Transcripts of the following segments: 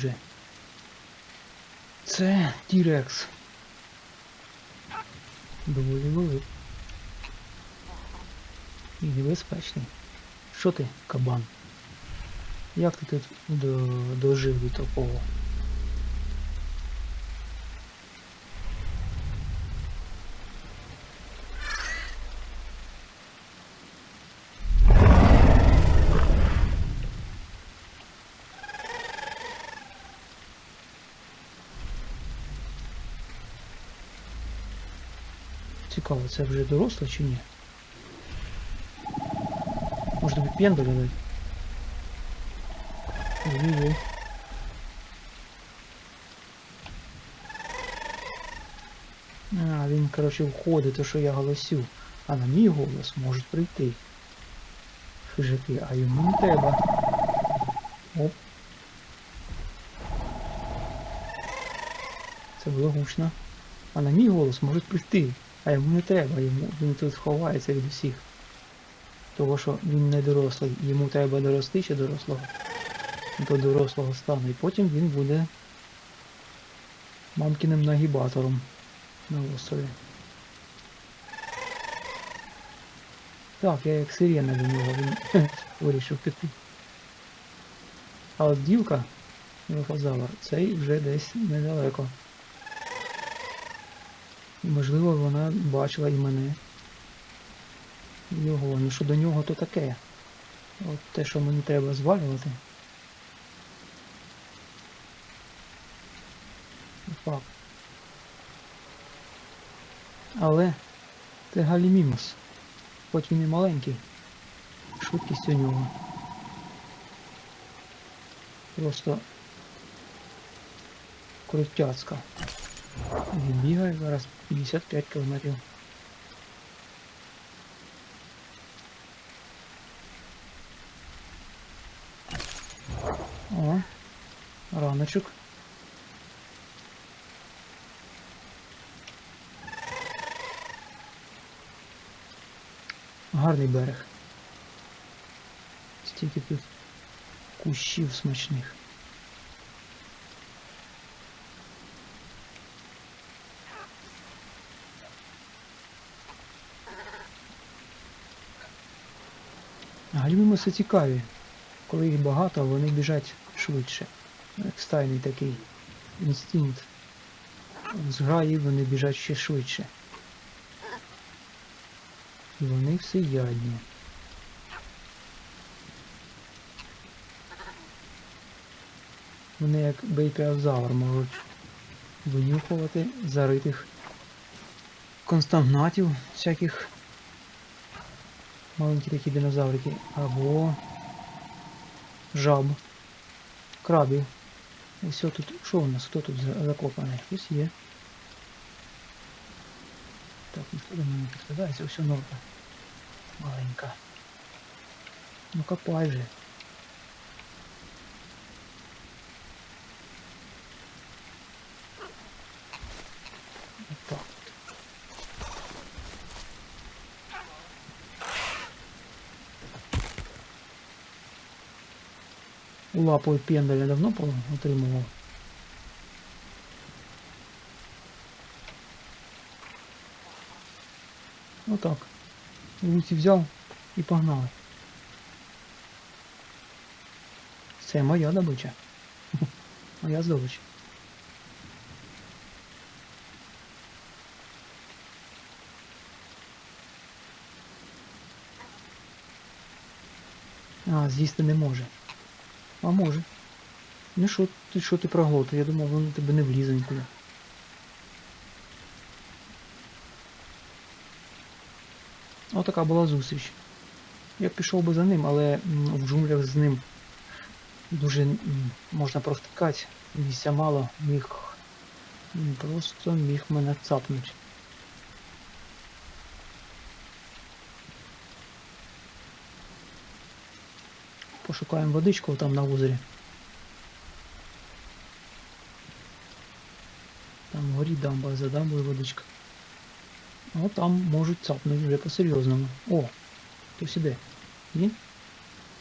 вже. Це Тірекс. Доволі великий. І небезпечний. Що ти, кабан? Як ти тут до, дожив до такого? Цікаво, це вже доросле чи ні? Може тобі пендаля дати? Ой-ой-ой. А, він, коротше, входить, то що я голосю. А на мій голос можуть прийти. Хижаки, а йому не треба. Оп. Це було гучно. А на мій голос можуть прийти. А йому не треба, йому він тут ховається від усіх. Того що він не дорослий, йому треба дорости ще дорослого. До дорослого стану. І потім він буде мамкіним нагібатором на острові. Так, я як сирена до нього, він вирішив піти. А от дівка, мілфозавр, цей вже десь недалеко. І, можливо, вона бачила і мене. Його, ну що до нього то таке. От те, що мені треба звалювати. Факт. Але це галімімус. Хоч він і маленький. Швидкість у нього. Просто крутяцька. Він бігає зараз 55 кілометрів. О, раночок. Гарний берег. Стільки тут кущів смачних. Гальмімуси цікаві. Коли їх багато, вони біжать швидше. Як стайний такий інстинкт. З граї вони біжать ще швидше. І вони всеядні. Вони як бейпіозавр можуть винюхувати заритих констагнатів всяких маленькі такі динозаврики, або жаб, крабів. І все тут. Що у нас? Хто тут за- закопаний? Хтось є. Так, ніхто до мене не підкидається, все норка. Маленька. Ну копай же. Лапою пендаля давно отримував. Отак. Руці взяв і погнали. Це моя добича. Моя здобич. А, з'їсти не може. А може. Ну що ти що ти проглотив? Я думав, воно тебе не влізе нікуди. Отака була зустріч. Я пішов би за ним, але в джунглях з ним дуже можна провтикати. Місця мало, міг просто міг мене цапнути. Пошукаємо водичку там на озері. Там вгорі дамба, за дамбою водичка. О, там можуть цапнути вже по-серйозному. О, хтось іде. Він?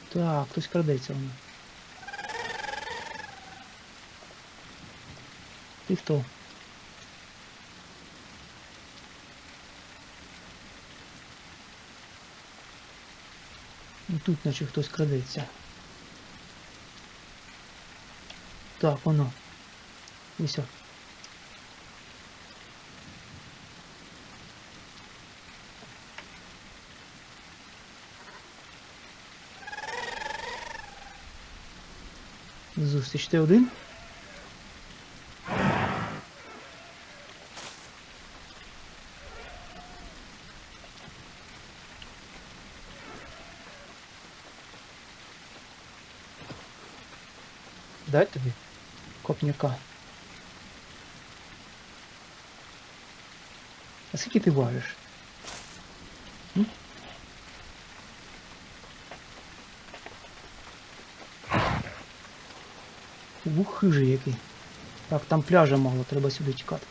Так, хтось крадеться воно. Ти хто? Ну, Тут наче хтось крадеться. Так, воно. Ось. о. Зустріч ти один? Дай тобі копняка. А скільки ти важиш? Ух, хижий який. Так, там пляжа мало, треба сюди тікати.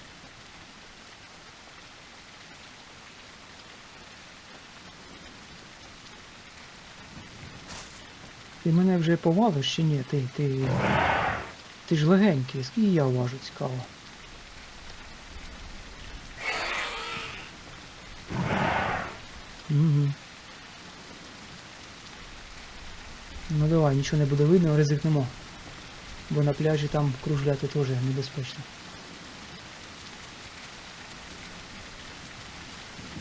Ти мене вже повалиш чи ні? Ти, ти. Ти ж легенький, скільки я важу, цікаво. Угу. Ну давай, нічого не буде видно, ризикнемо. Бо на пляжі там кружляти теж небезпечно.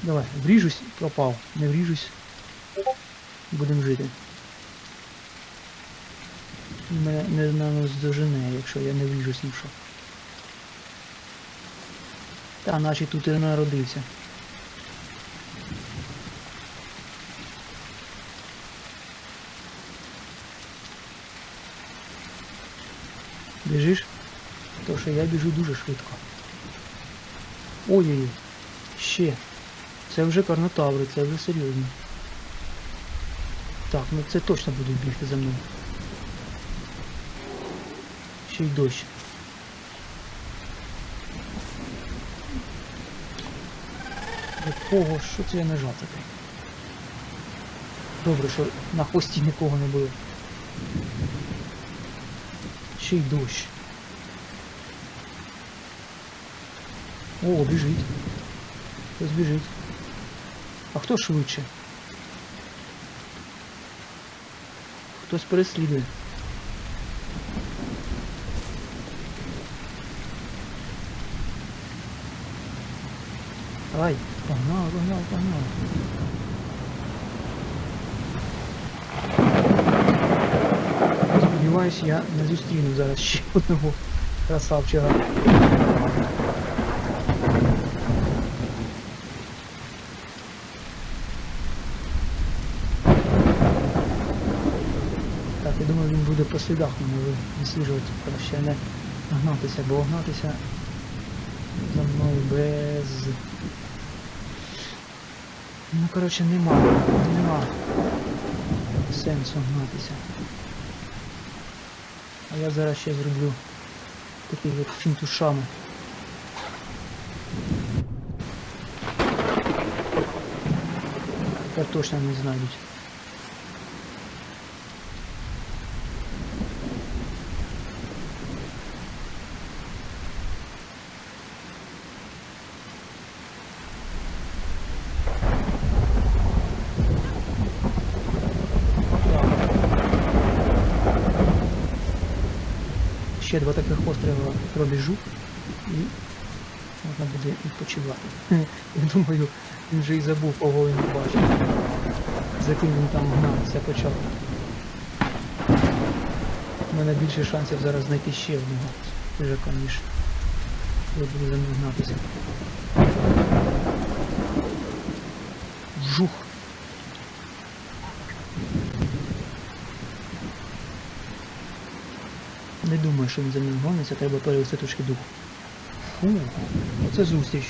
Давай, вріжусь, пропав. Не вріжусь. Будемо жити. Мене не наздожене, якщо я не вріжусь ні в. Та наче тут і народився. Біжиш? То що я біжу дуже швидко. Ой-ой-ой. Ще. Це вже карнотаври, це вже серйозно. Так, ну це точно будуть бігти за мною. Ще й дощ. Якого? Що це я нажав таке? Добре, що на хвості нікого не було. Ще й дощ. О, біжить. Хтось біжить. А хто швидше? Хтось переслідує. Ай, погнал, погнал, погнал. Сподіваюсь, я не зустріну зараз ще одного красавчика. Так, я думаю, він буде по слідах мене ви- висліджувати, краще не гнатися, бо гнатися за мною без... Ну, коротше, нема, нема сенсу гнатися. А я зараз ще зроблю такий от фінтушами. Тепер точно не знайдуть. Ще два таких острова пробіжу і можна буде відпочивати. Я думаю, він вже і забув, кого він бачив. За ким він там гнався почав. У мене більше шансів зараз знайти ще одного хижака, ніж я буду за ним гнатися. Вжух. Не думаю, що він за ним гониться, треба перевести трошки дух. Фу, оце зустріч.